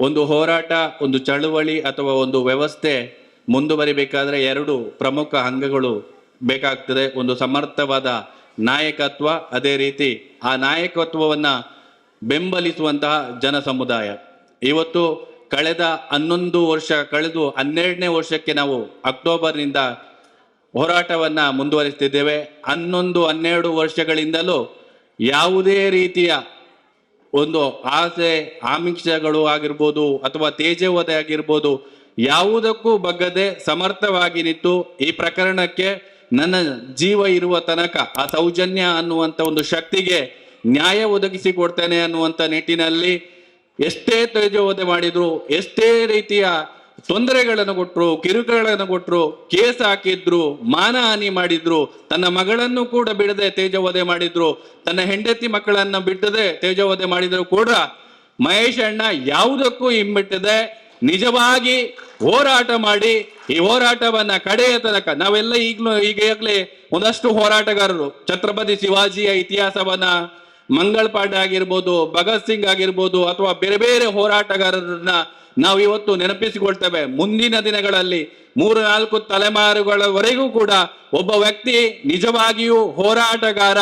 ಒಂದು ಹೋರಾಟ, ಒಂದು ಚಳುವಳಿ ಅಥವಾ ಒಂದು ವ್ಯವಸ್ಥೆ ಮುಂದುವರಿಬೇಕಾದ್ರೆ ಎರಡು ಪ್ರಮುಖ ಅಂಗಗಳು ಬೇಕಾಗ್ತದೆ. ಒಂದು ಸಮರ್ಥವಾದ ನಾಯಕತ್ವ, ಅದೇ ರೀತಿ ಆ ನಾಯಕತ್ವವನ್ನು ಬೆಂಬಲಿಸುವಂತಹ ಜನ ಸಮುದಾಯ ಇವತ್ತು ಕಳೆದ ಹನ್ನೊಂದು ವರ್ಷ, ಕಳೆದು ಹನ್ನೆರಡನೇ ವರ್ಷಕ್ಕೆ ನಾವು ಅಕ್ಟೋಬರ್ನಿಂದ ಹೋರಾಟವನ್ನು ಮುಂದುವರಿಸ್ತಿದ್ದೇವೆ. ಹನ್ನೊಂದು, ಹನ್ನೆರಡು ವರ್ಷಗಳಿಂದಲೂ ಯಾವುದೇ ರೀತಿಯ ಒಂದು ಆಸೆ, ಆಮಿಷಗಳು ಆಗಿರ್ಬೋದು ಅಥವಾ ತೇಜವದೆ ಆಗಿರ್ಬೋದು ಯಾವುದಕ್ಕೂ ಬಗ್ಗದೆ ಸಮರ್ಥವಾಗಿ ನಿಂತು ಈ ಪ್ರಕರಣಕ್ಕೆ ನನ್ನ ಜೀವ ಇರುವ ತನಕ, ಆ ಸೌಜನ್ಯ ಅನ್ನುವಂಥ ಒಂದು ಶಕ್ತಿಗೆ ನ್ಯಾಯ ಒದಗಿಸಿ ಕೊಡ್ತೇನೆ ಅನ್ನುವಂಥ ನಿಟ್ಟಿನಲ್ಲಿ ಎಷ್ಟೇ ತೇಜೋವಧೆ ಮಾಡಿದ್ರು, ಎಷ್ಟೇ ರೀತಿಯ ತೊಂದರೆಗಳನ್ನು ಕೊಟ್ಟರು ಕಿರುಕುಳಗಳನ್ನು ಕೊಟ್ಟರು ಕೇಸ್ ಹಾಕಿದ್ರು ಮಾನಹಾನಿ ಮಾಡಿದ್ರು, ತನ್ನ ಮಗಳನ್ನು ಕೂಡ ಬಿಡದೆ ತೇಜವಧೆ ಮಾಡಿದ್ರು, ತನ್ನ ಹೆಂಡತಿ ಮಕ್ಕಳನ್ನ ಬಿಟ್ಟದೆ ತೇಜವಧೆ ಮಾಡಿದ್ರು ಕೂಡ ಮಹೇಶ್ ಅಣ್ಣ ಯಾವುದಕ್ಕೂ ಹಿಂಬಿಟ್ಟದೆ, ನಿಜವಾಗಿ ಹೋರಾಟ ಮಾಡಿ, ಈ ಹೋರಾಟವನ್ನ ಕಡೆಯ ತನಕ, ನಾವೆಲ್ಲ ಈಗಲೂ ಈಗಾಗಲೇ ಒಂದಷ್ಟು ಹೋರಾಟಗಾರರು, ಛತ್ರಪತಿ ಶಿವಾಜಿಯ ಇತಿಹಾಸವನ್ನ ಮಂಗಳ್ ಪಾಂಡೆ ಆಗಿರ್ಬೋದು, ಭಗತ್ ಸಿಂಗ್ ಆಗಿರ್ಬೋದು ಅಥವಾ ಬೇರೆ ಬೇರೆ ಹೋರಾಟಗಾರರನ್ನ ನಾವು ಇವತ್ತು ನೆನಪಿಸಿಕೊಳ್ತೇವೆ. ಮುಂದಿನ ದಿನಗಳಲ್ಲಿ ಮೂರು ನಾಲ್ಕು ತಲೆಮಾರುಗಳವರೆಗೂ ಕೂಡ ಒಬ್ಬ ವ್ಯಕ್ತಿ ನಿಜವಾಗಿಯೂ ಹೋರಾಟಗಾರ,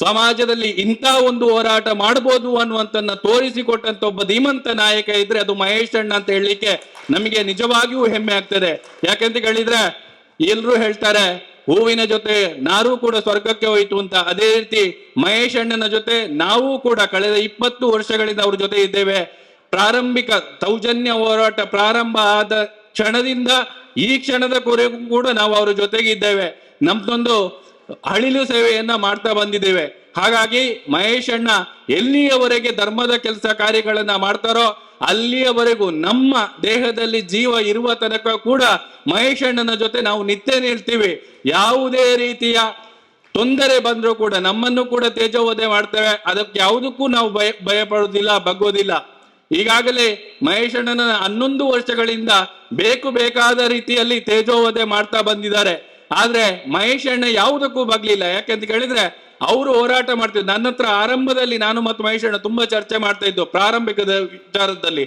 ಸಮಾಜದಲ್ಲಿ ಇಂಥ ಒಂದು ಹೋರಾಟ ಮಾಡಬಹುದು ಅನ್ನುವಂತನ್ನ ತೋರಿಸಿಕೊಟ್ಟಂತ ಒಬ್ಬ ಧೀಮಂತ ನಾಯಕ ಇದ್ರೆ ಅದು ಮಹೇಶ್ ಅಣ್ಣ ಅಂತ ಹೇಳಲಿಕ್ಕೆ ನಮಗೆ ನಿಜವಾಗಿಯೂ ಹೆಮ್ಮೆ ಆಗ್ತದೆ. ಯಾಕಂತ ಹೇಳಿದ್ರೆ ಎಲ್ರು ಹೇಳ್ತಾರೆ ಹೂವಿನ ಜೊತೆ ನಾರೂ ಕೂಡ ಸ್ವರ್ಗಕ್ಕೆ ಹೋಯಿತು ಅಂತ ಅದೇ ರೀತಿ ಮಹೇಶ್ ಅಣ್ಣನ ಜೊತೆ ನಾವು ಕೂಡ ಕಳೆದ ಇಪ್ಪತ್ತು ವರ್ಷಗಳಿಂದ ಅವ್ರ ಜೊತೆ ಇದ್ದೇವೆ. ಪ್ರಾರಂಭಿಕ ಸೌಜನ್ಯ ಹೋರಾಟ ಪ್ರಾರಂಭ ಆದ ಕ್ಷಣದಿಂದ ಈ ಕ್ಷಣದ ಕೊರೆಗೂ ಕೂಡ ನಾವು ಅವ್ರ ಜೊತೆಗೆ ಇದ್ದೇವೆ. ನಮ್ದೊಂದು ಅಳಿಲು ಸೇವೆಯನ್ನ ಮಾಡ್ತಾ ಬಂದಿದ್ದೇವೆ. ಹಾಗಾಗಿ ಮಹೇಶ್ ಅಣ್ಣ ಎಲ್ಲಿಯವರೆಗೆ ಧರ್ಮದ ಕೆಲಸ ಕಾರ್ಯಗಳನ್ನ ಮಾಡ್ತಾರೋ ಅಲ್ಲಿಯವರೆಗೂ ನಮ್ಮ ದೇಹದಲ್ಲಿ ಜೀವ ಇರುವ ತನಕ ಕೂಡ ಮಹೇಶಣ್ಣನ ಜೊತೆ ನಾವು ನಿತ್ಯ ನಿಲ್ತೀವಿ. ಯಾವುದೇ ರೀತಿಯ ತೊಂದರೆ ಬಂದರೂ ಕೂಡ ನಮ್ಮನ್ನು ಕೂಡ ತೇಜೋವಧೆ ಮಾಡ್ತೇವೆ. ಅದಕ್ಕೆ ಯಾವುದಕ್ಕೂ ನಾವು ಭಯ ಭಯ ಪಡೋದಿಲ್ಲ ಬಗ್ಗೋದಿಲ್ಲ ಈಗಾಗಲೇ ಮಹೇಶಣ್ಣನ ಹನ್ನೊಂದು ವರ್ಷಗಳಿಂದ ಬೇಕು ಬೇಕಾದ ರೀತಿಯಲ್ಲಿ ತೇಜೋವಧೆ ಮಾಡ್ತಾ ಬಂದಿದ್ದಾರೆ. ಆದ್ರೆ ಮಹೇಶಣ್ಣ ಯಾವುದಕ್ಕೂ ಬಗ್ಲಿಲ್ಲ. ಯಾಕೆಂತ ಕೇಳಿದ್ರೆ ಅವರು ಹೋರಾಟ ಮಾಡ್ತಿದ್ರು. ನನ್ನ ಹತ್ರ ಆರಂಭದಲ್ಲಿ ನಾನು ಮತ್ತು ಮಹೇಶಣ್ಣ ತುಂಬಾ ಚರ್ಚೆ ಮಾಡ್ತಾ ಇದ್ದು ಪ್ರಾರಂಭಿಕದ ವಿಚಾರದಲ್ಲಿ.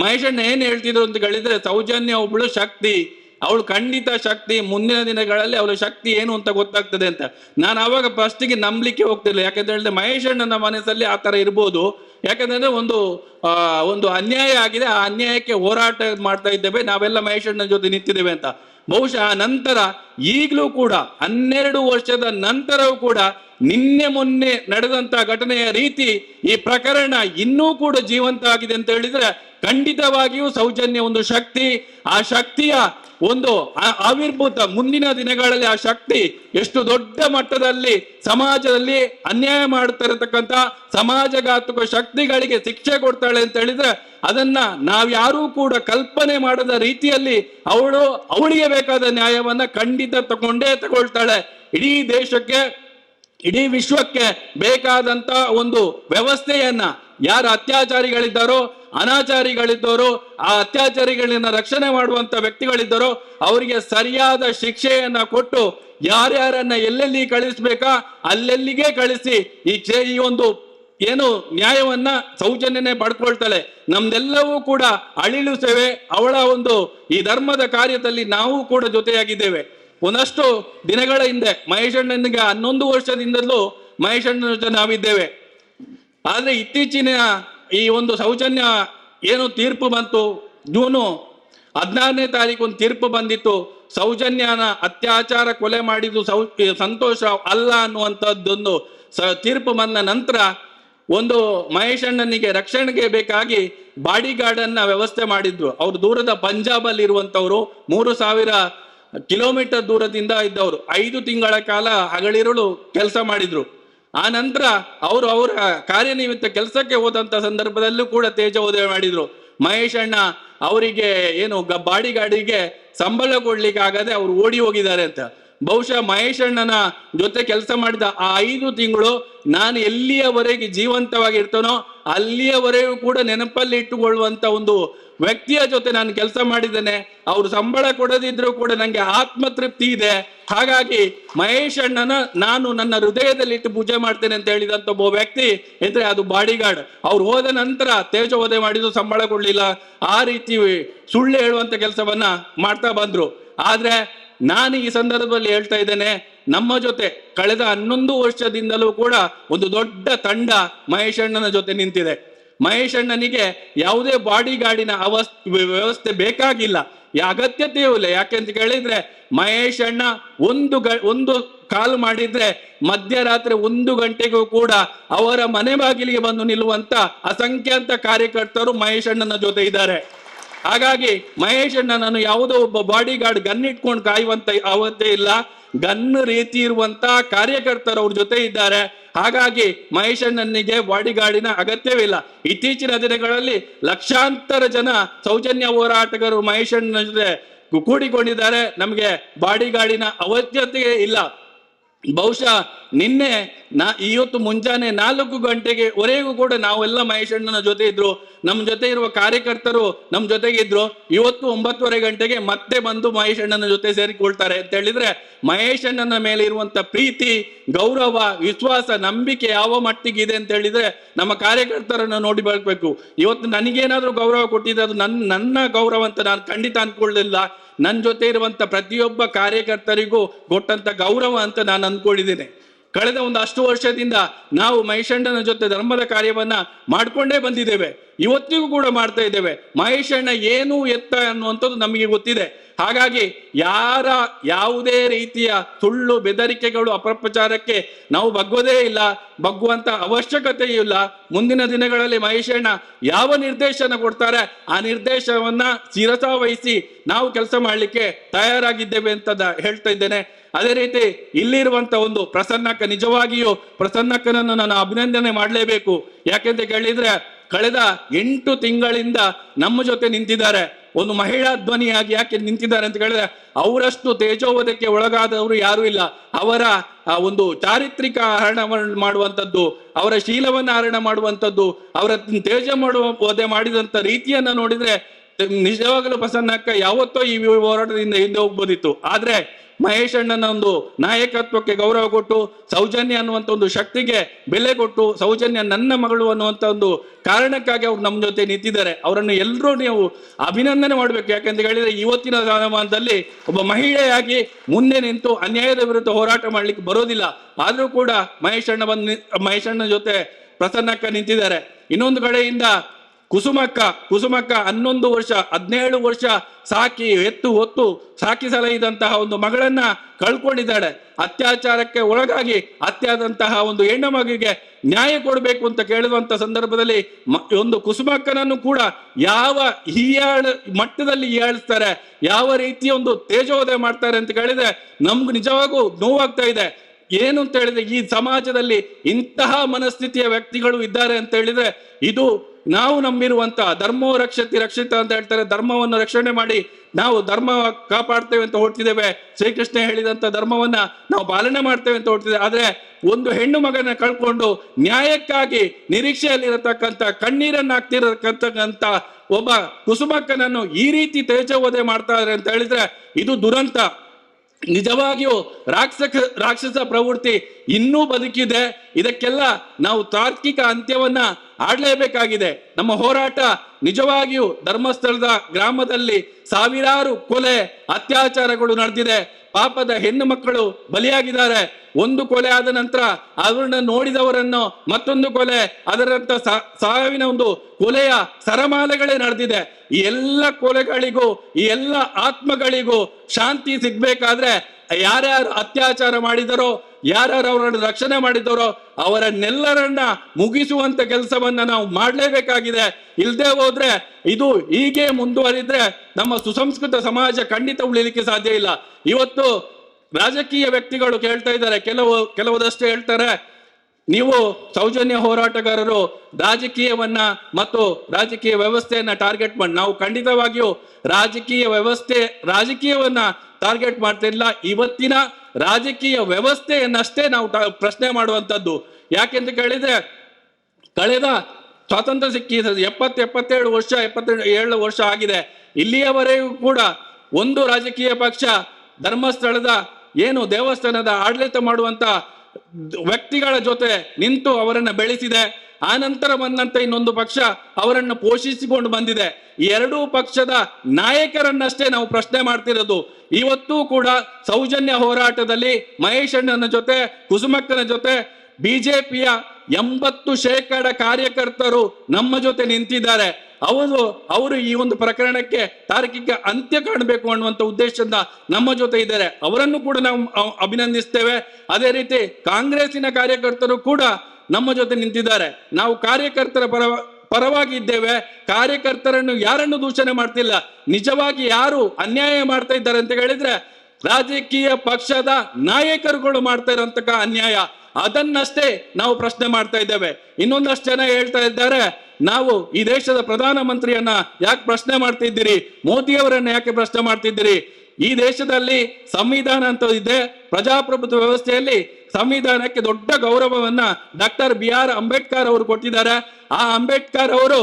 ಮಹೇಶಣ್ಣ ಏನ್ ಹೇಳ್ತಿದ್ರು ಅಂತ ಹೇಳಿದ್ರೆ ಸೌಜನ್ಯ ಒಬ್ಳು ಶಕ್ತಿ, ಅವಳು ಖಂಡಿತ ಶಕ್ತಿ, ಮುಂದಿನ ದಿನಗಳಲ್ಲಿ ಅವಳ ಶಕ್ತಿ ಏನು ಅಂತ ಗೊತ್ತಾಗ್ತದೆ ಅಂತ. ನಾನು ಅವಾಗ ಫಸ್ಟಿಗೆ ನಂಬಲಿಕ್ಕೆ ಹೋಗ್ತಿಲ್ಲ ಯಾಕಂತ ಹೇಳಿದ್ರೆ ಮಹೇಶಣ್ಣನ ಮನಸ್ಸಲ್ಲಿ ಆ ತರ ಇರ್ಬೋದು. ಯಾಕಂದ್ರೆ ಒಂದು ಒಂದು ಅನ್ಯಾಯ ಆಗಿದೆ. ಆ ಅನ್ಯಾಯಕ್ಕೆ ಹೋರಾಟ ಮಾಡ್ತಾ ಇದ್ದೇವೆ. ನಾವೆಲ್ಲ ಮಹೇಶಣ್ಣನ ಜೊತೆ ನಿಂತಿದ್ದೇವೆ ಅಂತ. ಬಹುಶಃ ನಂತರ ಈಗಲೂ ಕೂಡ, ಹನ್ನೆರಡು ವರ್ಷದ ನಂತರವೂ ಕೂಡ ನಿನ್ನೆ ಮೊನ್ನೆ ನಡೆದಂತ ಘಟನೆಯ ರೀತಿ ಈ ಪ್ರಕರಣ ಇನ್ನೂ ಕೂಡ ಜೀವಂತ ಆಗಿದೆ ಅಂತ ಹೇಳಿದ್ರೆ ಖಂಡಿತವಾಗಿಯೂ ಸೌಜನ್ಯ ಒಂದು ಶಕ್ತಿ, ಆ ಶಕ್ತಿಯ ಒಂದು ಆವಿರ್ಭೂತ ಮುಂದಿನ ದಿನಗಳಲ್ಲಿ ಆ ಶಕ್ತಿ ಎಷ್ಟು ದೊಡ್ಡ ಮಟ್ಟದಲ್ಲಿ ಸಮಾಜದಲ್ಲಿ ಅನ್ಯಾಯ ಮಾಡುತ್ತಿರತಕ್ಕಂತ ಸಮಾಜಘಾತುಕ ಶಕ್ತಿಗಳಿಗೆ ಶಿಕ್ಷೆ ಕೊಡ್ತಾಳೆ ಅಂತ ಹೇಳಿದ್ರೆ ಅದನ್ನ ನಾವ್ಯಾರೂ ಕೂಡ ಕಲ್ಪನೆ ಮಾಡದ ರೀತಿಯಲ್ಲಿ ಅವಳು ಅವಳಿಗೆ ಬೇಕಾದ ನ್ಯಾಯವನ್ನ ಖಂಡಿತ ತಗೊಂಡೇ ತಗೊಳ್ತಾಳೆ. ಇಡೀ ದೇಶಕ್ಕೆ ಇಡೀ ವಿಶ್ವಕ್ಕೆ ಬೇಕಾದಂತ ಒಂದು ವ್ಯವಸ್ಥೆಯನ್ನ ಯಾರು ಅತ್ಯಾಚಾರಿಗಳಿದ್ದಾರೋ, ಅನಾಚಾರಿಗಳಿದ್ದಾರೋ, ಆ ಅತ್ಯಾಚಾರಿಗಳನ್ನ ರಕ್ಷಣೆ ಮಾಡುವಂತ ವ್ಯಕ್ತಿಗಳಿದ್ದಾರೋ, ಅವರಿಗೆ ಸರಿಯಾದ ಶಿಕ್ಷೆಯನ್ನ ಕೊಟ್ಟು ಯಾರ್ಯಾರನ್ನ ಎಲ್ಲೆಲ್ಲಿ ಕಳಿಸ್ಬೇಕಾ ಅಲ್ಲೆಲ್ಲಿಗೆ ಕಳಿಸಿ ಈ ಈ ಒಂದು ಏನು ನ್ಯಾಯವನ್ನ ಸೌಜನ್ಯನೇ ಪಡ್ಕೊಳ್ತಾಳೆ ನಮ್ದೆಲ್ಲವೂ ಕೂಡ ಅಳಿಲು ಸೇವೆ ಅವಳ ಒಂದು ಈ ಧರ್ಮದ ಕಾರ್ಯದಲ್ಲಿ ನಾವು ಕೂಡ ಜೊತೆಯಾಗಿದ್ದೇವೆ. ಒಂದಷ್ಟು ದಿನಗಳ ಹಿಂದೆ ಮಹೇಶ್ ಅಣ್ಣನಿಗೆ ಹನ್ನೊಂದು ವರ್ಷದಿಂದಲೂ ಮಹೇಶ್ ಅಣ್ಣನ ಜೊತೆ ನಾವಿದ್ದೇವೆ. ಆದ್ರೆ ಇತ್ತೀಚಿನ ಈ ಒಂದು ಸೌಜನ್ಯ ಏನು ತೀರ್ಪು ಬಂತು? ಜೂನು ಹದಿನಾರನೇ ತಾರೀಕು ಒಂದು ತೀರ್ಪು ಬಂದಿತ್ತು. ಸೌಜನ್ಯನ ಅತ್ಯಾಚಾರ ಕೊಲೆ ಮಾಡಿದ್ದು ಸೌ ಸಂತೋಷ ಅಲ್ಲ ಅನ್ನುವಂಥದ್ದೊಂದು ಸ, ತೀರ್ಪು ಬಂದ ನಂತರ ಒಂದು ಮಹೇಶ್ ಅಣ್ಣನಿಗೆ ರಕ್ಷಣೆಗೆ ಬೇಕಾಗಿ ಬಾಡಿ ಗಾರ್ಡ್ ಅನ್ನ ವ್ಯವಸ್ಥೆ ಮಾಡಿದ್ರು. ಅವ್ರು ದೂರದ ಪಂಜಾಬ್ ಅಲ್ಲಿ ಇರುವಂತವ್ರು ಮೂರು ಸಾವಿರ ಕಿಲೋಮೀಟರ್ ದೂರದಿಂದ ಇದ್ದವರು. ಐದು ತಿಂಗಳ ಕಾಲ ಹಗಲಿರುಳು ಕೆಲಸ ಮಾಡಿದ್ರು. ಆ ನಂತರ ಅವರು ಅವರ ಕಾರ್ಯನಿಮಿತ್ತ ಕೆಲಸಕ್ಕೆ ಹೋದಂತ ಸಂದರ್ಭದಲ್ಲೂ ಕೂಡ ತೇಜೋದಯ ಮಾಡಿದ್ರು. ಮಹೇಶ್ ಅಣ್ಣ ಅವರಿಗೆ ಏನು ಬಾಡಿ ಗಾಡಿಗೆ ಸಂಬಳ ಕೊಡ್ಲಿಕ್ಕೆ ಆಗದೆ ಅವ್ರು ಓಡಿ ಹೋಗಿದ್ದಾರೆ ಅಂತ. ಬಹುಶಃ ಮಹೇಶ್ ಅಣ್ಣನ ಜೊತೆ ಕೆಲಸ ಮಾಡಿದ ಆ ಐದು ತಿಂಗಳು ನಾನು ಎಲ್ಲಿಯವರೆಗೆ ಜೀವಂತವಾಗಿರ್ತಾನೋ ಅಲ್ಲಿಯವರೆಗೂ ಕೂಡ ನೆನಪಲ್ಲಿ ಇಟ್ಟುಕೊಳ್ಳುವಂತ ಒಂದು ವ್ಯಕ್ತಿಯ ಜೊತೆ ನಾನು ಕೆಲಸ ಮಾಡಿದ್ದೇನೆ, ಅವ್ರು ಸಂಬಳ ಕೊಡದಿದ್ರು ಕೂಡ ನನಗೆ ಆತ್ಮತೃಪ್ತಿ ಇದೆ. ಹಾಗಾಗಿ ಮಹೇಶ್ ಅಣ್ಣನ ನಾನು ನನ್ನ ಹೃದಯದಲ್ಲಿ ಇಟ್ಟು ಪೂಜೆ ಮಾಡ್ತೇನೆ ಅಂತ ಹೇಳಿದಂತ ಒಬ್ಬ ವ್ಯಕ್ತಿ ಇದ್ರೆ ಅದು ಬಾಡಿಗಾರ್ಡ್. ಅವ್ರು ಹೋದ ನಂತರ ತೇಜೋವಧೆ ಮಾಡಿದ್ರು ಸಂಬಳ ಕೊಡ್ಲಿಲ್ಲ. ಆ ರೀತಿ ಸುಳ್ಳು ಹೇಳುವಂತ ಕೆಲಸವನ್ನ ಮಾಡ್ತಾ ಬಂದ್ರು. ಆದ್ರೆ ನಾನು ಈ ಸಂದರ್ಭದಲ್ಲಿ ಹೇಳ್ತಾ ಇದ್ದೇನೆ, ನಮ್ಮ ಜೊತೆ ಕಳೆದ ಹನ್ನೊಂದು ವರ್ಷದಿಂದಲೂ ಕೂಡ ಒಂದು ದೊಡ್ಡ ತಂಡ ಮಹೇಶ್ ಅಣ್ಣನ ಜೊತೆ ನಿಂತಿದೆ. ಮಹೇಶ್ ಅಣ್ಣನಿಗೆ ಯಾವುದೇ ಬಾಡಿ ಗಾರ್ಡಿನ ಅವಸ್ ವ್ಯವಸ್ಥೆ ಬೇಕಾಗಿಲ್ಲ. ಯಾ ಅಗತ್ಯತೆಯೂ ಇಲ್ಲ. ಯಾಕೆಂತ ಕೇಳಿದ್ರೆ, ಮಹೇಶ್ ಅಣ್ಣ ಒಂದು ಗ, ಒಂದು ಕಾಲ್ ಮಾಡಿದ್ರೆ ಮಧ್ಯರಾತ್ರಿ ಒಂದು ಗಂಟೆಗೂ ಕೂಡ ಅವರ ಮನೆ ಬಾಗಿಲಿಗೆ ಬಂದು ನಿಲ್ಲುವಂತ ಅಸಂಖ್ಯಾತ ಕಾರ್ಯಕರ್ತರು ಮಹೇಶ್ ಅಣ್ಣನ ಜೊತೆ ಇದ್ದಾರೆ. ಹಾಗಾಗಿ ಮಹೇಶ್ ನಾನು ಯಾವುದೋ ಒಬ್ಬ ಬಾಡಿ ಗಾರ್ಡ್ ಗನ್ ಇಟ್ಕೊಂಡು ಕಾಯುವಂತ ಅವತ್ತೇ ಇಲ್ಲ. ಗನ್ ರೀತಿ ಇರುವಂತ ಕಾರ್ಯಕರ್ತರು ಅವ್ರ ಜೊತೆ ಇದ್ದಾರೆ. ಹಾಗಾಗಿ ಮಹೇಶಣ್ಣನಿಗೆ ಬಾಡಿಗಾರ್ಡಿನ ಅಗತ್ಯವಿಲ್ಲ. ಇತ್ತೀಚಿನ ದಿನಗಳಲ್ಲಿ ಲಕ್ಷಾಂತರ ಜನ ಸೌಜನ್ಯ ಹೋರಾಟಗಾರರು ಮಹೇಶಣ್ಣನ ಜೊತೆ ಕೂಡಿಕೊಂಡಿದ್ದಾರೆ ನಮಗೆ ಬಾಡಿಗಾರ್ಡಿನ ಅವಶ್ಯಕತೆ ಇಲ್ಲ. ಬಹುಶಃ ನಿನ್ನೆ ನಾ ಇವತ್ತು ಮುಂಜಾನೆ ನಾಲ್ಕು ಗಂಟೆಗೆ ವರೆಗೂ ಕೂಡ ನಾವೆಲ್ಲ ಮಹೇಶಣ್ಣನ ಜೊತೆ ಇದ್ರು. ನಮ್ಮ ಜೊತೆ ಇರುವ ಕಾರ್ಯಕರ್ತರು ನಮ್ಮ ಜೊತೆಗೆ ಇದ್ರು. ಇವತ್ತು ಒಂಬತ್ತುವರೆ ಗಂಟೆಗೆ ಮತ್ತೆ ಬಂದು ಮಹೇಶಣ್ಣನ ಜೊತೆ ಸೇರಿಕೊಳ್ತಾರೆ ಅಂತ ಹೇಳಿದ್ರೆ ಮಹೇಶಣ್ಣನ ಮೇಲೆ ಇರುವಂತ ಪ್ರೀತಿ, ಗೌರವ, ವಿಶ್ವಾಸ, ನಂಬಿಕೆ ಯಾವ ಮಟ್ಟಿಗೆ ಇದೆ ಅಂತ ಹೇಳಿದ್ರೆ ನಮ್ಮ ಕಾರ್ಯಕರ್ತರನ್ನು ನೋಡಿ ಬರ್ಬೇಕು. ಇವತ್ತು ನನಗೇನಾದ್ರೂ ಗೌರವ ಕೊಟ್ಟಿದ್ರೆ ಅದು ನನ್ನ ನನ್ನ ಗೌರವ ಅಂತ ನಾನು ಖಂಡಿತ ಅನ್ಕೊಳ್ಳಿಲ್ಲ. ನನ್ನ ಜೊತೆ ಇರುವಂಥ ಪ್ರತಿಯೊಬ್ಬ ಕಾರ್ಯಕರ್ತರಿಗೂ ಕೊಟ್ಟಂಥ ಗೌರವ ಅಂತ ನಾನು ಅಂದ್ಕೊಂಡಿದ್ದೇನೆ ಕಳೆದ ಒಂದು ಅಷ್ಟು ವರ್ಷದಿಂದ ನಾವು ಮಹೇಶಣ್ಣನ ಜೊತೆ ಧರ್ಮದ ಕಾರ್ಯವನ್ನು ಮಾಡಿಕೊಂಡೇ ಬಂದಿದ್ದೇವೆ. ಇವತ್ತಿಗೂ ಕೂಡ ಮಾಡ್ತಾ ಇದ್ದೇವೆ. ಮಹೇಶಣ್ಣ ಏನು ಎತ್ತ ಅನ್ನುವಂಥದ್ದು ನಮಗೆ ಗೊತ್ತಿದೆ. ಹಾಗಾಗಿ ಯಾರ ಯಾವುದೇ ರೀತಿಯ ಸುಳ್ಳು ಬೆದರಿಕೆಗಳು ಅಪಪ್ರಚಾರಕ್ಕೆ ನಾವು ಬಗ್ಗೋದೇ ಇಲ್ಲ, ಬಗ್ಗುವಂತ ಅವಶ್ಯಕತೆ ಇಲ್ಲ. ಮುಂದಿನ ದಿನಗಳಲ್ಲಿ ಮಹೇಶಣ್ಣ ಯಾವ ನಿರ್ದೇಶನ ಕೊಡ್ತಾರೆ ಆ ನಿರ್ದೇಶನವನ್ನ ಶಿರಸ ವಹಿಸಿ ನಾವು ಕೆಲಸ ಮಾಡಲಿಕ್ಕೆ ತಯಾರಾಗಿದ್ದೇವೆ ಅಂತ ಹೇಳ್ತಾ ಇದ್ದೇನೆ. ಅದೇ ರೀತಿ ಇಲ್ಲಿರುವಂತ ಒಂದು ಪ್ರಸನ್ನಕ್ಕ ನಿಜವಾಗಿಯೂ ಪ್ರಸನ್ನಕ್ಕನನ್ನು ನಾನು ಅಭಿನಂದನೆ ಮಾಡಲೇಬೇಕು. ಯಾಕೆಂತ ಕೇಳಿದ್ರೆ ಕಳೆದ ಎಂಟು ತಿಂಗಳಿಂದ ನಮ್ಮ ಜೊತೆ ನಿಂತಿದ್ದಾರೆ. ಒಂದು ಮಹಿಳಾ ಧ್ವನಿಯಾಗಿ ಯಾಕೆ ನಿಂತಿದ್ದಾರೆ ಅಂತ ಹೇಳಿದ್ರೆ ಅವರಷ್ಟು ತೇಜೋವಧಕ್ಕೆ ಒಳಗಾದವರು ಯಾರು ಇಲ್ಲ. ಅವರ ಒಂದು ಚಾರಿತ್ರಿಕ ಹರಣ ಮಾಡುವಂಥದ್ದು, ಅವರ ಶೀಲವನ್ನು ಹರಣ ಮಾಡುವಂಥದ್ದು, ಅವರ ತೇಜ ಮಾಡುವ, ವಧೆ ಮಾಡಿದಂತ ರೀತಿಯನ್ನ ನೋಡಿದ್ರೆ, ನಿಜವಾಗಲೂ ಪ್ರಸನ್ನಕ್ಕ ಯಾವತ್ತೋ ಈ ಹೋರಾಟದಿಂದ ಹಿಂದೆ ಹೋಗ್ಬೋದಿತ್ತು. ಆದ್ರೆ ಮಹೇಶ್ ಅಣ್ಣನ ಒಂದು ನಾಯಕತ್ವಕ್ಕೆ ಗೌರವ ಕೊಟ್ಟು, ಸೌಜನ್ಯ ಅನ್ನುವಂಥ ಒಂದು ಶಕ್ತಿಗೆ ಬೆಲೆ ಕೊಟ್ಟು, ಸೌಜನ್ಯ ನನ್ನ ಮಗಳು ಅನ್ನುವಂಥ ಒಂದು ಕಾರಣಕ್ಕಾಗಿ ಅವ್ರು ನಮ್ಮ ಜೊತೆ ನಿಂತಿದ್ದಾರೆ. ಅವರನ್ನು ಎಲ್ಲರೂ ನೀವು ಅಭಿನಂದನೆ ಮಾಡಬೇಕು. ಯಾಕಂತ ಹೇಳಿದ್ರೆ ಇವತ್ತಿನ ಕಾಲಮಾನದಲ್ಲಿ ಒಬ್ಬ ಮಹಿಳೆಯಾಗಿ ಮುಂದೆ ನಿಂತು ಅನ್ಯಾಯದ ವಿರುದ್ಧ ಹೋರಾಟ ಮಾಡ್ಲಿಕ್ಕೆ ಬರೋದಿಲ್ಲ. ಆದರೂ ಕೂಡ ಮಹೇಶ್ ಅಣ್ಣ ಬಂದು ಮಹೇಶ್ ಅಣ್ಣ ಜೊತೆ ಪ್ರಸನ್ನಕ್ಕ ನಿಂತಿದ್ದಾರೆ. ಇನ್ನೊಂದು ಕಡೆಯಿಂದ ಕುಸುಮಕ್ಕ ಕುಸುಮಕ್ಕ ಹನ್ನೊಂದು ವರ್ಷ, ಹದಿನೇಳು ವರ್ಷ ಸಾಕಿ ಎತ್ತು ಹೊತ್ತು ಸಾಕಿ ಸಲಹಿದಂತಹ ಒಂದು ಮಗಳನ್ನ ಕಳ್ಕೊಂಡಿದ್ದಾಳೆ. ಅತ್ಯಾಚಾರಕ್ಕೆ ಒಳಗಾಗಿ ಅತ್ಯಾದಂತಹ ಒಂದು ಹೆಣ್ಣು ಮಗುವಿಗೆ ನ್ಯಾಯ ಕೊಡಬೇಕು ಅಂತ ಕೇಳುವಂತ ಸಂದರ್ಭದಲ್ಲಿ ಒಂದು ಕುಸುಮಕ್ಕನನ್ನು ಕೂಡ ಯಾವ ಹೀಯಾಳ ಮಟ್ಟದಲ್ಲಿ ಹೀಯಾಳಿಸ್ತಾರೆ, ಯಾವ ರೀತಿಯ ಒಂದು ತೇಜೋದಯ ಮಾಡ್ತಾರೆ ಅಂತ ಕೇಳಿದ್ರೆ ನಮ್ಗೆ ನಿಜವಾಗೂ ನೋವಾಗ್ತಾ ಇದೆ. ಏನು ಅಂತ ಹೇಳಿದ್ರೆ ಈ ಸಮಾಜದಲ್ಲಿ ಇಂತಹ ಮನಸ್ಥಿತಿಯ ವ್ಯಕ್ತಿಗಳು ಇದ್ದಾರೆ ಅಂತ ಹೇಳಿದ್ರೆ ಇದು ನಾವು ನಂಬಿರುವಂತ ಧರ್ಮೋ ರಕ್ಷತಿ ರಕ್ಷಿತ ಅಂತ ಹೇಳ್ತಾರೆ, ಧರ್ಮವನ್ನು ರಕ್ಷಣೆ ಮಾಡಿ ನಾವು ಧರ್ಮ ಕಾಪಾಡ್ತೇವೆ ಅಂತ ಹೊರಟಿದ್ದೇವೆ. ಶ್ರೀಕೃಷ್ಣ ಹೇಳಿದಂತ ಧರ್ಮವನ್ನ ನಾವು ಪಾಲನೆ ಮಾಡ್ತೇವೆ ಅಂತ ಹೊರಟಿದ್ದೇವೆ. ಆದ್ರೆ ಒಂದು ಹೆಣ್ಣು ಮಗನ ಕಳ್ಕೊಂಡು ನ್ಯಾಯಕ್ಕಾಗಿ ನಿರೀಕ್ಷೆಯಲ್ಲಿರತಕ್ಕಂತ ಕಣ್ಣೀರನ್ನ ಹಾಕ್ತಿರತಕ್ಕಂತ ಒಬ್ಬ ಕುಸುಮಕ್ಕನನ್ನು ಈ ರೀತಿ ತೇಜವಧೆ ಮಾಡ್ತಾ ಇದ್ರೆ ಅಂತ ಹೇಳಿದ್ರೆ ಇದು ದುರಂತ. ನಿಜವಾಗಿಯೂ ರಾಕ್ಷಸ ರಾಕ್ಷಸ ಪ್ರವೃತ್ತಿ ಇನ್ನೂ ಬದುಕಿದೆ. ಇದಕ್ಕೆಲ್ಲ ನಾವು ತಾರ್ಕಿಕ ಅಂತ್ಯವನ್ನ ಆಡ್ಲೇಬೇಕಾಗಿದೆ. ನಮ್ಮ ಹೋರಾಟ ನಿಜವಾಗಿಯೂ ಧರ್ಮಸ್ಥಳದ ಗ್ರಾಮದಲ್ಲಿ ಸಾವಿರಾರು ಕೊಲೆ, ಅತ್ಯಾಚಾರಗಳು ನಡೆದಿದೆ. ಪಾಪದ ಹೆಣ್ಣು ಮಕ್ಕಳು ಬಲಿಯಾಗಿದ್ದಾರೆ. ಒಂದು ಕೊಲೆ ಆದ ನಂತರ ಅವರನ್ನ ನೋಡಿದವರನ್ನು ಮತ್ತೊಂದು ಕೊಲೆ. ಅದರಂತ ಸಾವಿನ ಒಂದು ಕೊಲೆಯ ಸರಮಾಲೆಗಳೇ ನಡೆದಿದೆ. ಈ ಎಲ್ಲ ಕೊಲೆಗಳಿಗೂ, ಈ ಎಲ್ಲ ಆತ್ಮಗಳಿಗೂ ಶಾಂತಿ ಸಿಗ್ಬೇಕಾದ್ರೆ ಯಾರ್ಯಾರು ಅತ್ಯಾಚಾರ ಮಾಡಿದರೋ, ಯಾರ್ಯಾರು ಅವರನ್ನು ರಕ್ಷಣೆ ಮಾಡಿದರೋ ಅವರನ್ನೆಲ್ಲರನ್ನ ಮುಗಿಸುವಂತ ಕೆಲಸವನ್ನ ನಾವು ಮಾಡಲೇಬೇಕಾಗಿದೆ. ಇಲ್ಲದೆ ಹೋದ್ರೆ, ಇದು ಹೀಗೆ ಮುಂದುವರಿದ್ರೆ ನಮ್ಮ ಸುಸಂಸ್ಕೃತ ಸಮಾಜ ಖಂಡಿತ ಉಳಿಲಿಕ್ಕೆ ಸಾಧ್ಯ ಇಲ್ಲ. ಇವತ್ತು ರಾಜಕೀಯ ವ್ಯಕ್ತಿಗಳು ಕೇಳ್ತಾ ಇದ್ದಾರೆ. ಕೆಲವು ಕೆಲವದಷ್ಟು ಹೇಳ್ತಾರೆ ನೀವು ಸೌಜನ್ಯ ಹೋರಾಟಗಾರರು ರಾಜಕೀಯವನ್ನ ಮತ್ತು ರಾಜಕೀಯ ವ್ಯವಸ್ಥೆಯನ್ನ ಟಾರ್ಗೆಟ್ ಮಾಡಿ, ನಾವು ಖಂಡಿತವಾಗಿಯೂ ರಾಜಕೀಯ ವ್ಯವಸ್ಥೆ, ರಾಜಕೀಯವನ್ನ ಟಾರ್ಗೆಟ್ ಮಾಡ್ತಿಲ್ಲ. ಇವತ್ತಿನ ರಾಜಕೀಯ ವ್ಯವಸ್ಥೆಯನ್ನಷ್ಟೇ ನಾವು ಪ್ರಶ್ನೆ ಮಾಡುವಂತದ್ದು ಯಾಕೆಂತ ಕೇಳಿದ್ರೆ, ಕಳೆದ ಸ್ವಾತಂತ್ರ್ಯ ಸಿಕ್ಕಿದ ಎಪ್ಪತ್ತು, ಎಪ್ಪತ್ತೇಳು ವರ್ಷ, ಎಪ್ಪತ್ತೆರಡು ಏಳು ವರ್ಷ ಆಗಿದೆ. ಇಲ್ಲಿಯವರೆಗೂ ಕೂಡ ಒಂದು ರಾಜಕೀಯ ಪಕ್ಷ ಧರ್ಮಸ್ಥಳದ ಏನು ದೇವಸ್ಥಾನದ ಆಡಳಿತ ಮಾಡುವಂತ ವ್ಯಕ್ತಿಗಳ ಜೊತೆ ನಿಂತು ಅವರನ್ನು ಬೆಳೆಸಿದೆ. ಆ ನಂತರ ಬಂದಂತ ಇನ್ನೊಂದು ಪಕ್ಷ ಅವರನ್ನು ಪೋಷಿಸಿಕೊಂಡು ಬಂದಿದೆ. ಎರಡೂ ಪಕ್ಷದ ನಾಯಕರನ್ನಷ್ಟೇ ನಾವು ಪ್ರಶ್ನೆ ಮಾಡ್ತಿರೋದು. ಇವತ್ತೂ ಕೂಡ ಸೌಜನ್ಯ ಹೋರಾಟದಲ್ಲಿ ಮಹೇಶ್ ಅಣ್ಣನ ಜೊತೆ, ಕುಸುಮಕ್ಕನ ಜೊತೆ ಬಿಜೆಪಿಯ ಎಂಬತ್ತು ಶೇಕಡ ಕಾರ್ಯಕರ್ತರು ನಮ್ಮ ಜೊತೆ ನಿಂತಿದ್ದಾರೆ. ಅವರು ಅವರು ಈ ಒಂದು ಪ್ರಕರಣಕ್ಕೆ ತಾರ್ಕಿಕ ಅಂತ್ಯ ಕಾಣಬೇಕು ಅನ್ನುವಂತ ಉದ್ದೇಶದಿಂದ ನಮ್ಮ ಜೊತೆ ಇದ್ದಾರೆ. ಅವರನ್ನು ಕೂಡ ನಾವು ಅಭಿನಂದಿಸ್ತೇವೆ. ಅದೇ ರೀತಿ ಕಾಂಗ್ರೆಸ್ಸಿನ ಕಾರ್ಯಕರ್ತರು ಕೂಡ ನಮ್ಮ ಜೊತೆ ನಿಂತಿದ್ದಾರೆ. ನಾವು ಕಾರ್ಯಕರ್ತರ ಪರ, ಪರವಾಗಿ ಇದ್ದೇವೆ. ಕಾರ್ಯಕರ್ತರನ್ನು ಯಾರನ್ನು ದೂಷಣೆ ಮಾಡ್ತಿಲ್ಲ. ನಿಜವಾಗಿ ಯಾರು ಅನ್ಯಾಯ ಮಾಡ್ತಾ ಇದ್ದಾರೆ ಅಂತ ಹೇಳಿದ್ರೆ ರಾಜಕೀಯ ಪಕ್ಷದ ನಾಯಕರುಗಳು ಮಾಡ್ತಾ ಇರೋಂತಕ್ಕ ಅನ್ಯಾಯ. ಅದನ್ನಷ್ಟೇ ನಾವು ಪ್ರಶ್ನೆ ಮಾಡ್ತಾ ಇದ್ದೇವೆ. ಇನ್ನೊಂದಷ್ಟು ಜನ ಹೇಳ್ತಾ ಇದ್ದಾರೆ, ನಾವು ಈ ದೇಶದ ಪ್ರಧಾನ ಮಂತ್ರಿಯನ್ನ ಯಾಕೆ ಪ್ರಶ್ನೆ ಮಾಡ್ತಿದ್ದೀರಿ? ಮೋದಿಯವರನ್ನ ಯಾಕೆ ಪ್ರಶ್ನೆ ಮಾಡ್ತಿದ್ದೀರಿ? ಈ ದೇಶದಲ್ಲಿ ಸಂವಿಧಾನ ಅಂತ ಇದೆ ಪ್ರಜಾಪ್ರಭುತ್ವ ವ್ಯವಸ್ಥೆಯಲ್ಲಿ ಸಂವಿಧಾನಕ್ಕೆ ದೊಡ್ಡ ಗೌರವವನ್ನ ಡಾಕ್ಟರ್ ಬಿ ಆರ್ ಅಂಬೇಡ್ಕರ್ ಅವರು ಕೊಟ್ಟಿದ್ದಾರೆ. ಆ ಅಂಬೇಡ್ಕರ್ ಅವರು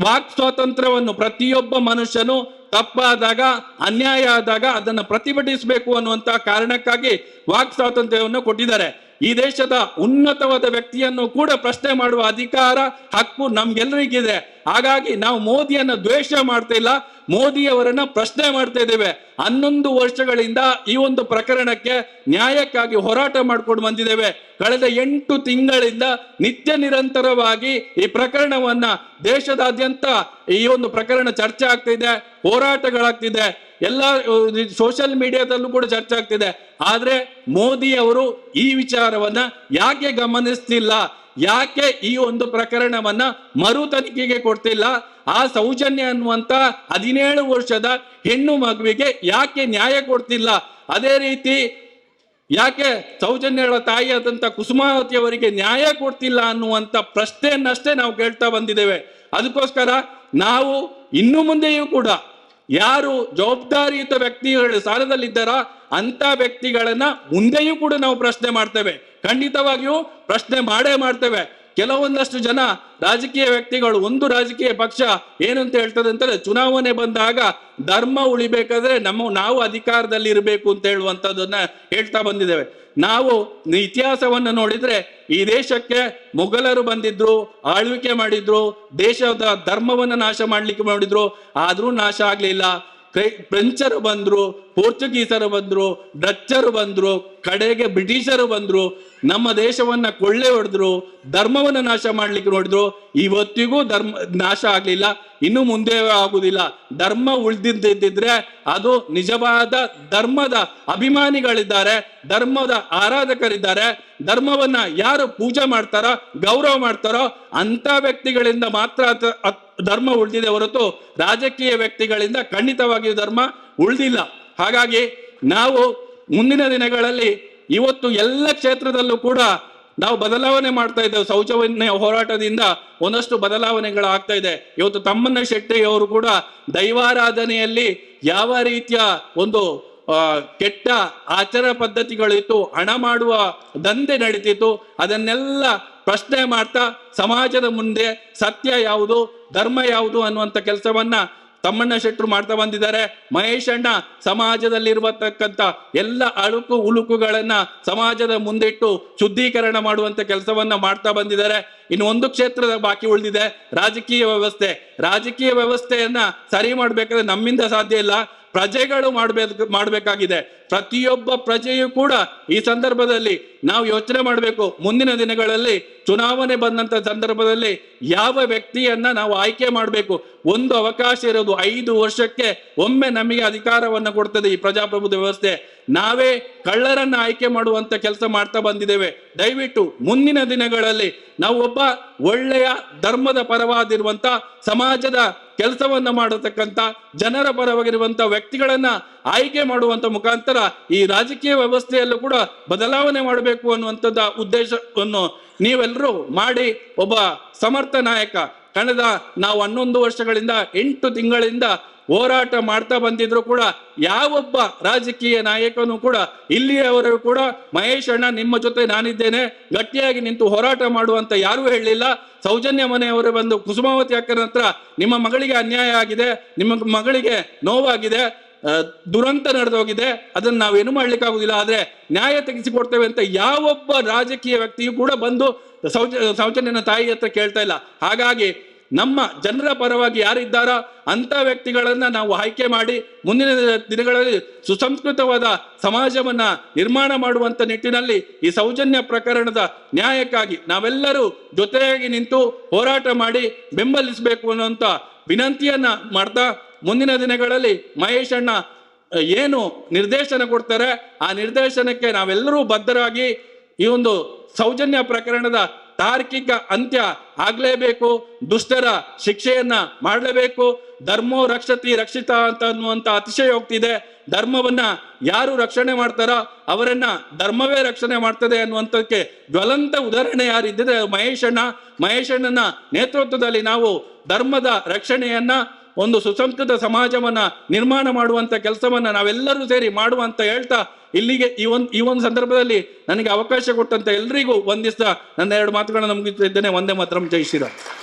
ವಾಕ್ ಸ್ವಾತಂತ್ರ್ಯವನ್ನು ಪ್ರತಿಯೊಬ್ಬ ಮನುಷ್ಯನು ತಪ್ಪಾದಾಗ, ಅನ್ಯಾಯ ಆದಾಗ ಅದನ್ನು ಪ್ರತಿಭಟಿಸಬೇಕು ಅನ್ನುವಂತಹ ಕಾರಣಕ್ಕಾಗಿ ವಾಕ್ ಸ್ವಾತಂತ್ರ್ಯವನ್ನು ಕೊಟ್ಟಿದ್ದಾರೆ. ಈ ದೇಶದ ಉನ್ನತವಾದ ವ್ಯಕ್ತಿಯನ್ನು ಕೂಡ ಪ್ರಶ್ನೆ ಮಾಡುವ ಅಧಿಕಾರ, ಹಕ್ಕು ನಮ್ಗೆಲ್ಲರಿಗಿದೆ ಹಾಗಾಗಿ ನಾವು ಮೋದಿಯನ್ನು ದ್ವೇಷ ಮಾಡ್ತಾ ಇಲ್ಲ. ಮೋದಿಯವರನ್ನ ಪ್ರಶ್ನೆ ಮಾಡ್ತಾ ಇದ್ದೇವೆ. ಹನ್ನೊಂದು ವರ್ಷಗಳಿಂದ ಈ ಒಂದು ಪ್ರಕರಣಕ್ಕೆ ನ್ಯಾಯಕ್ಕಾಗಿ ಹೋರಾಟ ಮಾಡ್ಕೊಂಡು ಬಂದಿದ್ದೇವೆ. ಕಳೆದ ಎಂಟು ತಿಂಗಳಿಂದ ನಿತ್ಯ ನಿರಂತರವಾಗಿ ಈ ಪ್ರಕರಣವನ್ನ ದೇಶದಾದ್ಯಂತ ಈ ಒಂದು ಪ್ರಕರಣ ಚರ್ಚೆ ಆಗ್ತಿದೆ, ಹೋರಾಟಗಳಾಗ್ತಿದೆ. ಎಲ್ಲ ಸೋಷಿಯಲ್ ಮೀಡಿಯಾದಲ್ಲೂ ಕೂಡ ಚರ್ಚೆ ಆಗ್ತಿದೆ. ಆದ್ರೆ ಮೋದಿ ಅವರು ಈ ವಿಚಾರವನ್ನ ಯಾಕೆ ಗಮನಿಸ್ತಿಲ್ಲ ಯಾಕೆ ಈ ಒಂದು ಪ್ರಕರಣವನ್ನ ಮರು ತನಿಖೆಗೆ ಕೊಡ್ತಿಲ್ಲ? ಆ ಸೌಜನ್ಯ ಅನ್ನುವಂತ ಹದಿನೇಳು ವರ್ಷದ ಹೆಣ್ಣು ಮಗುವಿಗೆ ಯಾಕೆ ನ್ಯಾಯ ಕೊಡ್ತಿಲ್ಲ? ಅದೇ ರೀತಿ ಯಾಕೆ ಸೌಜನ್ಯಗಳ ತಾಯಿಯಾದಂಥ ಕುಸುಮಾವತಿ ಅವರಿಗೆ ನ್ಯಾಯ ಕೊಡ್ತಿಲ್ಲ ಅನ್ನುವಂಥ ಪ್ರಶ್ನೆಯನ್ನಷ್ಟೇ ನಾವು ಕೇಳ್ತಾ ಬಂದಿದ್ದೇವೆ. ಅದಕ್ಕೋಸ್ಕರ ನಾವು ಇನ್ನು ಮುಂದೆಯೂ ಕೂಡ ಯಾರು ಜವಾಬ್ದಾರಿಯುತ ವ್ಯಕ್ತಿಗಳು ಸ್ಥಾನದಲ್ಲಿದ್ದಾರೋ ಅಂತ ವ್ಯಕ್ತಿಗಳನ್ನ ಮುಂದೆಯೂ ಕೂಡ ನಾವು ಪ್ರಶ್ನೆ ಮಾಡ್ತೇವೆ. ಖಂಡಿತವಾಗಿಯೂ ಪ್ರಶ್ನೆ ಮಾಡೇ ಮಾಡ್ತೇವೆ. ಕೆಲವೊಂದಷ್ಟು ಜನ ರಾಜಕೀಯ ವ್ಯಕ್ತಿಗಳು, ಒಂದು ರಾಜಕೀಯ ಪಕ್ಷ ಏನಂತ ಹೇಳ್ತದೆ ಅಂತಂದ್ರೆ ಚುನಾವಣೆ ಬಂದಾಗ ಧರ್ಮ ಉಳಿಬೇಕಾದ್ರೆ ನಮ್ಮ, ನಾವು ಅಧಿಕಾರದಲ್ಲಿ ಇರಬೇಕು ಅಂತ ಹೇಳುವಂತದನ್ನ ಹೇಳ್ತಾ ಬಂದಿದ್ದೇವೆ. ನಾವು ಇತಿಹಾಸವನ್ನು ನೋಡಿದ್ರೆ ಈ ದೇಶಕ್ಕೆ ಮೊಘಲರು ಬಂದಿದ್ರು, ಆಳ್ವಿಕೆ ಮಾಡಿದ್ರು, ದೇಶದ ಧರ್ಮವನ್ನು ನಾಶ ಮಾಡ್ಲಿಕ್ಕೆ ಮಾಡಿದ್ರು, ಆದ್ರೂ ನಾಶ ಆಗ್ಲಿಲ್ಲ. ಫ್ರೆಂಚರು ಬಂದ್ರು, ಪೋರ್ಚುಗೀಸರು ಬಂದ್ರು, ಡಚ್ಚರು ಬಂದ್ರು, ಕಡೆಗೆ ಬ್ರಿಟಿಷರು ಬಂದ್ರು, ನಮ್ಮ ದೇಶವನ್ನ ಕೊಳ್ಳೆ ಹೊಡೆದ್ರು, ಧರ್ಮವನ್ನ ನಾಶ ಮಾಡ್ಲಿಕ್ಕೆ ನೋಡಿದ್ರು ಇವತ್ತಿಗೂ ಧರ್ಮ, ನಾಶ ಆಗ್ಲಿಲ್ಲ, ಇನ್ನು ಮುಂದೆ ಆಗುದಿಲ್ಲ. ಧರ್ಮ ಉಳಿದಿದ್ದಿದ್ರೆ ಅದು ನಿಜವಾದ ಧರ್ಮದ ಅಭಿಮಾನಿಗಳಿದ್ದಾರೆ, ಧರ್ಮದ ಆರಾಧಕರಿದ್ದಾರೆ, ಧರ್ಮವನ್ನ ಯಾರು ಪೂಜೆ ಮಾಡ್ತಾರೋ, ಗೌರವ ಮಾಡ್ತಾರೋ ಅಂತ ವ್ಯಕ್ತಿಗಳಿಂದ ಮಾತ್ರ ಧರ್ಮ ಉಳಿದಿದೆ ಹೊರತು ರಾಜಕೀಯ ವ್ಯಕ್ತಿಗಳಿಂದ ಖಂಡಿತವಾಗಿಯೂ ಧರ್ಮ ಉಳಿದಿಲ್ಲ. ಹಾಗಾಗಿ ನಾವು ಮುಂದಿನ ದಿನಗಳಲ್ಲಿ ಇವತ್ತು ಎಲ್ಲ ಕ್ಷೇತ್ರದಲ್ಲೂ ಕೂಡ ನಾವು ಬದಲಾವಣೆ ಮಾಡ್ತಾ ಇದ್ದೇವೆ. ಶೌಚವನ್ಯ ಹೋರಾಟದಿಂದ ಒಂದಷ್ಟು ಬದಲಾವಣೆಗಳು ಆಗ್ತಾ ಇದೆ. ಇವತ್ತು ತಮ್ಮಣ್ಣ ಶೆಟ್ಟಿ ಅವರು ಕೂಡ ದೈವಾರಾಧನೆಯಲ್ಲಿ ಯಾವ ರೀತಿಯ ಒಂದು ಕೆಟ್ಟ ಆಚಾರ ಪದ್ಧತಿಗಳಿತ್ತು, ಹಣ ಮಾಡುವ ದಂಧೆ ನಡೀತಿತ್ತು. ಅದನ್ನೆಲ್ಲ ಪ್ರಶ್ನೆ ಮಾಡ್ತಾ ಸಮಾಜದ ಮುಂದೆ ಸತ್ಯ ಯಾವುದು, ಧರ್ಮ ಯಾವುದು ಅನ್ನುವಂಥ ಕೆಲಸವನ್ನ ತಮ್ಮಣ್ಣ ಶೆಟ್ಟರು ಮಾಡ್ತಾ ಬಂದಿದ್ದಾರೆ. ಮಹೇಶ್ ಅಣ್ಣ ಸಮಾಜದಲ್ಲಿರುವತಕ್ಕಂಥ ಎಲ್ಲ ಅಳುಕು ಉಳುಕುಗಳನ್ನ ಸಮಾಜದ ಮುಂದಿಟ್ಟು ಶುದ್ಧೀಕರಣ ಮಾಡುವಂತ ಕೆಲಸವನ್ನ ಮಾಡ್ತಾ ಬಂದಿದ್ದಾರೆ. ಇನ್ನು ಒಂದು ಕ್ಷೇತ್ರದ ಬಾಕಿ ಉಳಿದಿದೆ, ರಾಜಕೀಯ ವ್ಯವಸ್ಥೆ. ರಾಜಕೀಯ ವ್ಯವಸ್ಥೆಯನ್ನ ಸರಿ ಮಾಡ್ಬೇಕಾದ್ರೆ ನಮ್ಮಿಂದ ಸಾಧ್ಯ ಇಲ್ಲ. ಪ್ರಜೆಗಳು ಮಾಡಬೇಕು, ಮಾಡಬೇಕಾಗಿದೆ. ಪ್ರತಿಯೊಬ್ಬ ಪ್ರಜೆಯು ಕೂಡ ಈ ಸಂದರ್ಭದಲ್ಲಿ ನಾವು ಯೋಚನೆ ಮಾಡಬೇಕು. ಮುಂದಿನ ದಿನಗಳಲ್ಲಿ ಚುನಾವಣೆ ಬಂದಂತ ಸಂದರ್ಭದಲ್ಲಿ ಯಾವ ವ್ಯಕ್ತಿಯನ್ನ ನಾವು ಆಯ್ಕೆ ಮಾಡಬೇಕು? ಒಂದು ಅವಕಾಶ ಇರೋದು ಐದು ವರ್ಷಕ್ಕೆ ಒಮ್ಮೆ ನಮಗೆ ಅಧಿಕಾರವನ್ನು ಕೊಡ್ತದೆ ಈ ಪ್ರಜಾಪ್ರಭುತ್ವ ವ್ಯವಸ್ಥೆ. ನಾವೇ ಕಳ್ಳರನ್ನ ಆಯ್ಕೆ ಮಾಡುವಂತ ಕೆಲಸ ಮಾಡ್ತಾ ಬಂದಿದ್ದೇವೆ. ದಯವಿಟ್ಟು ಮುಂದಿನ ದಿನಗಳಲ್ಲಿ ನಾವು ಒಬ್ಬ ಒಳ್ಳೆಯ ಧರ್ಮದ ಪರವಾದಿರುವಂತ ಸಮಾಜದ ಕೆಲಸವನ್ನ ಮಾಡತಕ್ಕಂತ ಜನರ ಪರವಾಗಿರುವಂತ ವ್ಯಕ್ತಿಗಳನ್ನ ಆಯ್ಕೆ ಮಾಡುವಂತ ಮುಖಾಂತರ ಈ ರಾಜಕೀಯ ವ್ಯವಸ್ಥೆಯಲ್ಲೂ ಕೂಡ ಬದಲಾವಣೆ ಮಾಡಬೇಕು ಅನ್ನುವಂಥದ್ದು ಉದ್ದೇಶವನ್ನು ನೀವೆಲ್ಲರೂ ಮಾಡಿ ಒಬ್ಬ ಸಮರ್ಥ ನಾಯಕ ಕಳೆದ ನಾವು ಹನ್ನೊಂದು ವರ್ಷಗಳಿಂದ, ಎಂಟು ತಿಂಗಳಿಂದ ಹೋರಾಟ ಮಾಡ್ತಾ ಬಂದಿದ್ರು ಕೂಡ ಯಾವೊಬ್ಬ ರಾಜಕೀಯ ನಾಯಕನು ಕೂಡ ಇಲ್ಲಿಯವರೆಗೂ ಕೂಡ ಮಹೇಶ್ ಅಣ್ಣ ನಿಮ್ಮ ಜೊತೆ ನಾನಿದ್ದೇನೆ, ಗಟ್ಟಿಯಾಗಿ ನಿಂತು ಹೋರಾಟ ಮಾಡುವಂತ ಯಾರೂ ಹೇಳಲಿಲ್ಲ. ಸೌಜನ್ಯ ಮನೆಯವರು ಬಂದು ಕುಸುಮಾವತಿ ಅಕ್ಕನ ಹತ್ರ ನಿಮ್ಮ ಮಗಳಿಗೆ ಅನ್ಯಾಯ ಆಗಿದೆ, ನಿಮ್ಮ ಮಗಳಿಗೆ ನೋವಾಗಿದೆ ದುರಂತ ನಡೆದೋಗಿದೆ ಅದನ್ನ ನಾವೇನು ಮಾಡ್ಲಿಕ್ಕಾಗುದಿಲ್ಲ. ಆದ್ರೆ ನ್ಯಾಯ ತೆಗೆಸಿಕೊಡ್ತೇವೆ ಅಂತ ಯಾವೊಬ್ಬ ರಾಜಕೀಯ ವ್ಯಕ್ತಿಯು ಕೂಡ ಬಂದು ಸೌಜ, ಸೌಜನ್ಯನ ತಾಯಿ ಹತ್ರ ಕೇಳ್ತಾ ಇಲ್ಲ. ಹಾಗಾಗಿ ನಮ್ಮ ಜನರ ಪರವಾಗಿ ಯಾರಿದ್ದಾರೋ ಅಂತ ವ್ಯಕ್ತಿಗಳನ್ನ ನಾವು ಆಯ್ಕೆ ಮಾಡಿ ಮುಂದಿನ ದಿನಗಳಲ್ಲಿ ಸುಸಂಸ್ಕೃತವಾದ ಸಮಾಜವನ್ನ ನಿರ್ಮಾಣ ಮಾಡುವಂತ ನಿಟ್ಟಿನಲ್ಲಿ ಈ ಸೌಜನ್ಯ ಪ್ರಕರಣದ ನ್ಯಾಯಕ್ಕಾಗಿ ನಾವೆಲ್ಲರೂ ಜೊತೆಯಾಗಿ ನಿಂತು ಹೋರಾಟ ಮಾಡಿ ಬೆಂಬಲಿಸಬೇಕು ಅನ್ನುವಂತ ವಿನಂತಿಯನ್ನ ಮಾಡ್ತಾ ಮುಂದಿನ ದಿನಗಳಲ್ಲಿ ಮಹೇಶ್ ಅಣ್ಣ ಏನು ನಿರ್ದೇಶನ ಕೊಡ್ತಾರೆ, ಆ ನಿರ್ದೇಶನಕ್ಕೆ ನಾವೆಲ್ಲರೂ ಬದ್ಧರಾಗಿ ಈ ಒಂದು ಸೌಜನ್ಯ ಪ್ರಕರಣದ ತಾರ್ಕಿಕ ಅಂತ್ಯ ಆಗ್ಲೇಬೇಕು, ದುಷ್ಟರ ಶಿಕ್ಷೆಯನ್ನ ಮಾಡಲೇಬೇಕು, ಧರ್ಮೋ ರಕ್ಷತಿ ರಕ್ಷಿತ ಅಂತ ಅನ್ನುವಂತ ಅತಿಶಯೋಕ್ತಿ ಇದೆ ಧರ್ಮವನ್ನ ಯಾರು ರಕ್ಷಣೆ ಮಾಡ್ತಾರೋ ಅವರನ್ನ ಧರ್ಮವೇ ರಕ್ಷಣೆ ಮಾಡ್ತದೆ ಅನ್ನುವಂಥದ್ದಕ್ಕೆ ಜ್ವಲಂತ ಉದಾಹರಣೆ ಯಾರಿದ್ದರೆ ಮಹೇಶಣ್ಣ ಮಹೇಶಣ್ಣನ ನೇತೃತ್ವದಲ್ಲಿ ನಾವು ಧರ್ಮದ ರಕ್ಷಣೆಯನ್ನ ಒಂದು ಸುಸಂಸ್ಕೃತ ಸಮಾಜವನ್ನ ನಿರ್ಮಾಣ ಮಾಡುವಂತ ಕೆಲಸವನ್ನ ನಾವೆಲ್ಲರೂ ಸೇರಿ ಮಾಡುವಂತ ಹೇಳ್ತಾ ಇಲ್ಲಿಗೆ ಈ ಒಂದು ಈ ಒಂದು ಸಂದರ್ಭದಲ್ಲಿ ನನಗೆ ಅವಕಾಶ ಕೊಟ್ಟಂತ ಎಲ್ರಿಗೂ ವಂದಿಸ್ತಾ ನನ್ನ ಎರಡು ಮಾತುಗಳನ್ನ ಮುಗಿಸ್ತಾ ಒಂದೇ ಮಾತ್ರ. ಜೈ ಶ್ರೀರಾಮ್.